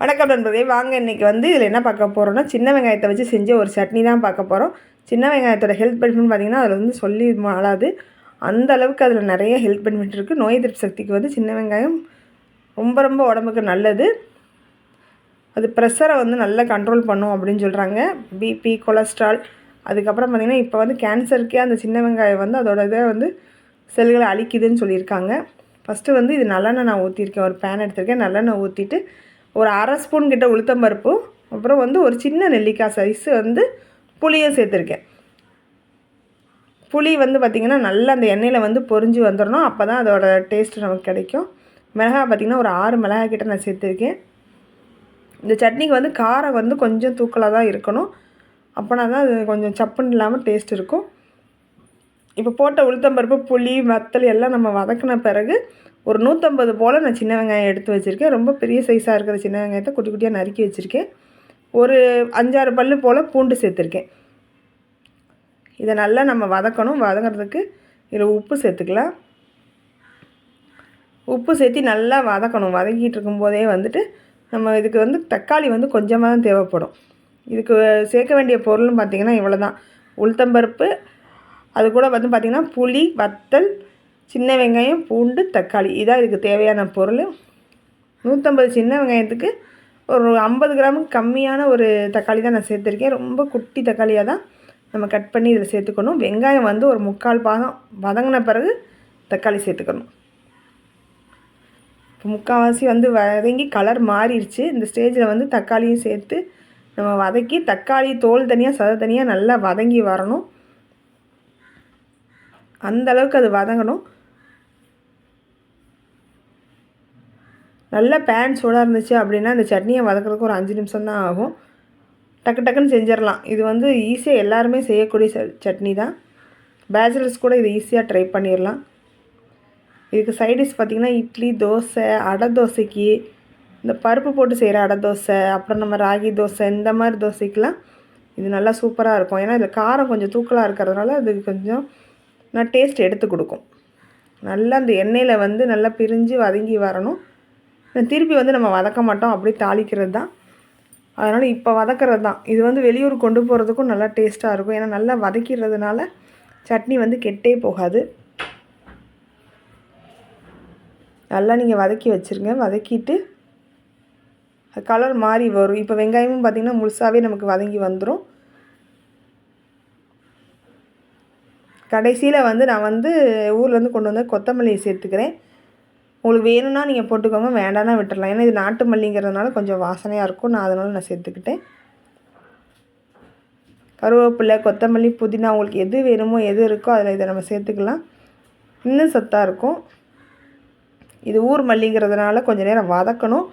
வணக்கம் நண்பர்களே. வாங்க இன்றைக்கி வந்து இதில் என்ன பார்க்க போகிறோம்னா சின்ன வெங்காயத்தை வச்சு செஞ்ச ஒரு சட்னி தான் பார்க்க போகிறோம் சின்ன வெங்காயத்தோட ஹெல்த் பெனிஃபிட்னு பார்த்தீங்கன்னா அதில் வந்து சொல்லி மாளாது அந்த அளவுக்கு அதில் நிறைய ஹெல்த் பெனிஃபிட் இருக்குது நோய் எதிர்ப்பு சக்திக்கு வந்து சின்ன வெங்காயம் ரொம்ப ரொம்ப உடம்புக்கு நல்லது. அது ப்ரெஷரை வந்து நல்லா கண்ட்ரோல் பண்ணும் அப்படின்னு சொல்கிறாங்க பிபி கொலஸ்ட்ரால் அதுக்கப்புறம் பார்த்திங்கன்னா இப்போ வந்து கேன்சருக்கே அந்த சின்ன வெங்காயம் வந்து அதோட இதை வந்து செல்களை அழிக்குதுன்னு சொல்லியிருக்காங்க. ஃபஸ்ட்டு வந்து இது நல்லெண்ணெய் நான் ஊற்றிருக்கேன் ஒரு பேன் எடுத்திருக்கேன். நல்லெண்ணெய் ஊற்றிட்டு ஒரு அரை ஸ்பூன் கிட்ட உளுத்தம்பருப்பும் அப்புறம் வந்து ஒரு சின்ன நெல்லிக்காய் சைஸு வந்து புளியும் சேர்த்துருக்கேன். புளி வந்து பார்த்திங்கன்னா நல்லா அந்த எண்ணெயில் வந்து பொரிஞ்சு வந்துடணும் அப்போ தான் அதோட டேஸ்ட்டு நமக்கு கிடைக்கும். மிளகாய் பார்த்திங்கன்னா ஒரு ஆறு மிளகாய் கிட்ட நான் சேர்த்துருக்கேன். இந்த சட்னிக்கு வந்து காரம் வந்து கொஞ்சம் தூக்கலாக தான் இருக்கணும். அப்போனா தான் அது கொஞ்சம் சப்புன்னு இல்லாமல் டேஸ்ட் இருக்கும். இப்போ போட்ட உளுத்தம்பருப்பு புளி வத்தல் எல்லாம் நம்ம வதக்கின பிறகு ஒரு நூற்றம்பது போல் நான் சின்ன வெங்காயம் எடுத்து வச்சுருக்கேன். ரொம்ப பெரிய சைஸாக இருக்கிற சின்ன வெங்காயத்தை குட்டி குட்டியாக நறுக்கி வச்சுருக்கேன். ஒரு அஞ்சாறு பல் போல் பூண்டு சேர்த்துருக்கேன். இதை நல்லா நம்ம வதக்கணும். வதங்கிறதுக்கு இதில் உப்பு சேர்த்துக்கலாம். உப்பு சேர்த்து நல்லா வதக்கணும். வதக்கிட்டு இருக்கும்போதே வந்துட்டு நம்ம இதுக்கு வந்து தக்காளி வந்து கொஞ்சமாக தான் தேவைப்படும். இதுக்கு சேர்க்க வேண்டிய பொருள்னு பார்த்திங்கன்னா இவ்வளோ தான் உளுத்தம்பருப்பு அது கூட வந்து பார்த்திங்கன்னா புளி வத்தல் சின்ன வெங்காயம் பூண்டு தக்காளி. இதான் இதுக்கு தேவையான பொருள். நூற்றம்பது சின்ன வெங்காயத்துக்கு ஒரு ஐம்பது கிராமுக்கு கம்மியான ஒரு தக்காளி தான் நான் சேர்த்துருக்கேன். ரொம்ப குட்டி தக்காளியாக தான் நம்ம கட் பண்ணி இதில் சேர்த்துக்கணும். வெங்காயம் வந்து ஒரு முக்கால் பாகம் வதங்கின பிறகு தக்காளி சேர்த்துக்கணும். இப்போ முக்கால்வாசி வந்து வதங்கி கலர் மாறிடுச்சு. இந்த ஸ்டேஜில் வந்து தக்காளியும் சேர்த்து நம்ம வதக்கி தக்காளி தோல் தனியாக சத தனியாக நல்லா வதங்கி வரணும். அந்தளவுக்கு அது வதங்கணும். நல்ல பேன் சூடாக இருந்துச்சு அப்படின்னா அந்த சட்னியை வதக்கிறதுக்கு ஒரு அஞ்சு நிமிஷம் தான் ஆகும். டக்கு டக்குன்னு செஞ்சிடலாம். இது வந்து ஈஸியாக எல்லாருமே செய்யக்கூடிய சட்னி தான். பேச்சுலர்ஸ் கூட இது ஈஸியாக ட்ரை பண்ணிடலாம். இதுக்கு சைடிஷ் பார்த்திங்கன்னா இட்லி தோசை அடை தோசைக்கு இந்த பருப்பு போட்டு செய்கிற அடை தோசை அப்புறம் நம்ம ராகி தோசை இந்த மாதிரி தோசைக்கெலாம் இது நல்லா சூப்பராக இருக்கும். ஏன்னா இதில் காரம் கொஞ்சம் தூக்கலாக இருக்கிறதுனால அது கொஞ்சம் நான் டேஸ்ட் எடுத்து கொடுக்கும். நல்லா அந்த எண்ணெயில் வந்து நல்லா பிரிஞ்சு வதங்கி வரணும். திருப்பி வந்து நம்ம வதக்க மாட்டோம். அப்படியே தாளிக்கிறது தான். அதனால் இப்போ வதக்கிறது தான். இது வந்து வெளியூர் கொண்டு போகிறதுக்கும் நல்லா டேஸ்ட்டாக இருக்கும். ஏன்னா நல்லா வதக்கிறதுனால சட்னி வந்து கெட்டே போகாது. நல்லா நீங்கள் வதக்கி வச்சுருங்க. வதக்கிட்டு கலர் மாறி வரும். இப்போ வெங்காயமும் பார்த்திங்கன்னா முழுசாகவே நமக்கு வதங்கி வந்துடும் கடைசியில் வந்து நான் வந்து ஊர்லேருந்து கொண்டு வந்து கொத்தமல்லியை சேர்த்துக்கிறேன். உங்களுக்கு வேணும்னா நீங்கள் போட்டுக்கோங்க வேண்டாம்னா விட்டுடலாம் ஏன்னா இது நாட்டு மல்லிங்கிறதுனால கொஞ்சம் வாசனையாக இருக்கும். நான் அதனால் நான் சேர்த்துக்கிட்டேன். கருவேப்பிலை கொத்தமல்லி புதினா உங்களுக்கு எது வேணுமோ எது இருக்கோ அதில் இதை நம்ம சேர்த்துக்கலாம். இன்னும் சத்தாக இருக்கும். இது ஊர் மல்லிங்கிறதுனால கொஞ்சம் நேரம் வதக்கணும்.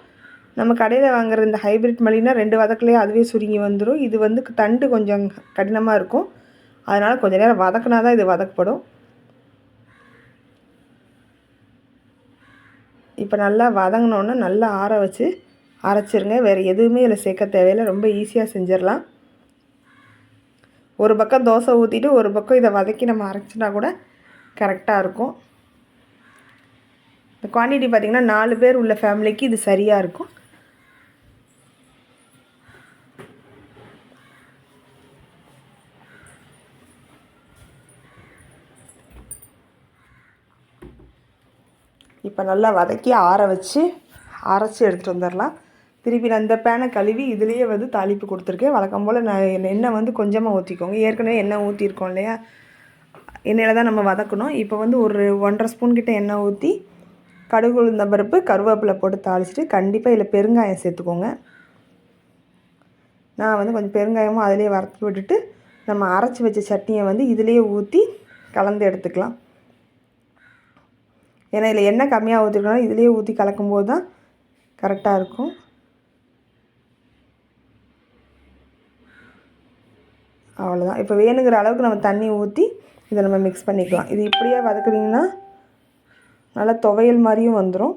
நம்ம கடையில் வாங்குற இந்த ஹைப்ரிட் மல்லினா ரெண்டு வதக்கலையே அதுவே சுருங்கி வந்துடும் இது வந்து தண்டு கொஞ்சம் கடினமாக இருக்கும். அதனால் கொஞ்சம் நேரம் வதக்கினா தான் இது வதக்கப்படும். இப்போ நல்லா வதங்கினோன்னே நல்லா ஆற வச்சு அரைச்சிருங்க. வேறு எதுவுமே இதில் சேர்க்க தேவையில்லை. ரொம்ப ஈஸியாக செஞ்சிடலாம். ஒரு பக்கம் தோசை ஊற்றிட்டு ஒரு பக்கம் இதை வதக்கி நம்ம அரைச்சினா கூட கரெக்டாக இருக்கும். இந்த குவான்டிட்டி பார்த்திங்கன்னா நாலு பேர் உள்ள ஃபேமிலிக்கு இது சரியாக இருக்கும். இப்போ நல்லா வதக்கி ஆற வச்சு அரைச்சி எடுத்துகிட்டு வந்துடலாம். திருப்பி நான் இந்த பேனை கழுவி இதுலேயே வந்து தாளிப்பு கொடுத்துருக்கேன். வழக்கம் போல் நான் எண்ணெய் வந்து கொஞ்சமாக ஊற்றிக்கோங்க ஏற்கனவே எண்ணெய் ஊற்றிருக்கோம் இல்லையா? எண்ணெயில் தான் நம்ம வதக்கணும். இப்போ வந்து ஒரு ஒன்றரை ஸ்பூன் கிட்டே எண்ணெய் ஊற்றி கடுகு உளுந்த பருப்பு கருவேப்பிலை போட்டு தாளிச்சிட்டு கண்டிப்பாக இதில் பெருங்காயம் சேர்த்துக்கோங்க. நான் வந்து கொஞ்சம் பெருங்காயமும் அதிலே வறுத்து விட்டுட்டு நம்ம அரைச்சி வச்ச சட்னியை வந்து இதிலேயே ஊற்றி கலந்து எடுத்துக்கலாம். ஏன்னா இதில் எண்ணெய் கம்மியாக ஊற்றிருக்கணும் இதுலேயே ஊற்றி கலக்கும்போது தான் கரெக்டாக இருக்கும். அவ்வளோதான் இப்போ வேணுங்கிற அளவுக்கு நம்ம தண்ணி ஊற்றி இதை நம்ம மிக்ஸ் பண்ணிக்கலாம். இது இப்படியே வதக்குறீங்கன்னா நல்லா துவையல் மாதிரியும் வந்துடும்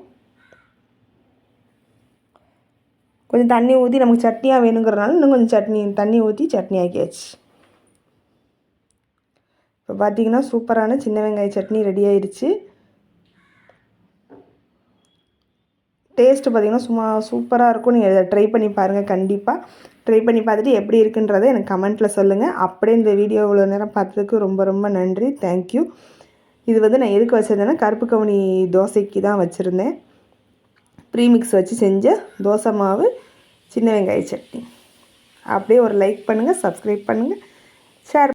கொஞ்சம் தண்ணி ஊற்றி நமக்கு சட்னியாக வேணுங்கிறனால இன்னும் கொஞ்சம் சட்னி தண்ணி ஊற்றி சட்னி ஆக்கியாச்சு. இப்போ பார்த்திங்கன்னா சூப்பரான சின்ன வெங்காய சட்னி ரெடி ஆயிடுச்சு. டேஸ்ட்டு பார்த்திங்கன்னா சும்மா சூப்பராக இருக்கும். நீங்கள் இதை ட்ரை பண்ணி பாருங்கள் கண்டிப்பாக ட்ரை பண்ணி பார்த்துட்டு எப்படி இருக்குன்றதை எனக்கு கமெண்ட்டில் சொல்லுங்கள் அப்படியே இந்த வீடியோ இவ்வளோ நேரம் பார்த்ததுக்கு ரொம்ப ரொம்ப நன்றி. தேங்க்யூ இது வந்து நான் எதுக்கு வச்சுருந்தேன்னா கருப்பு கவுனி தோசைக்கு தான் வச்சுருந்தேன். ப்ரீமிக்ஸ் வச்சு செஞ்ச தோசை மாவு சின்ன வெங்காய சட்னி. அப்படியே ஒரு லைக் பண்ணுங்கள் சப்ஸ்கிரைப் பண்ணுங்கள் ஷேர்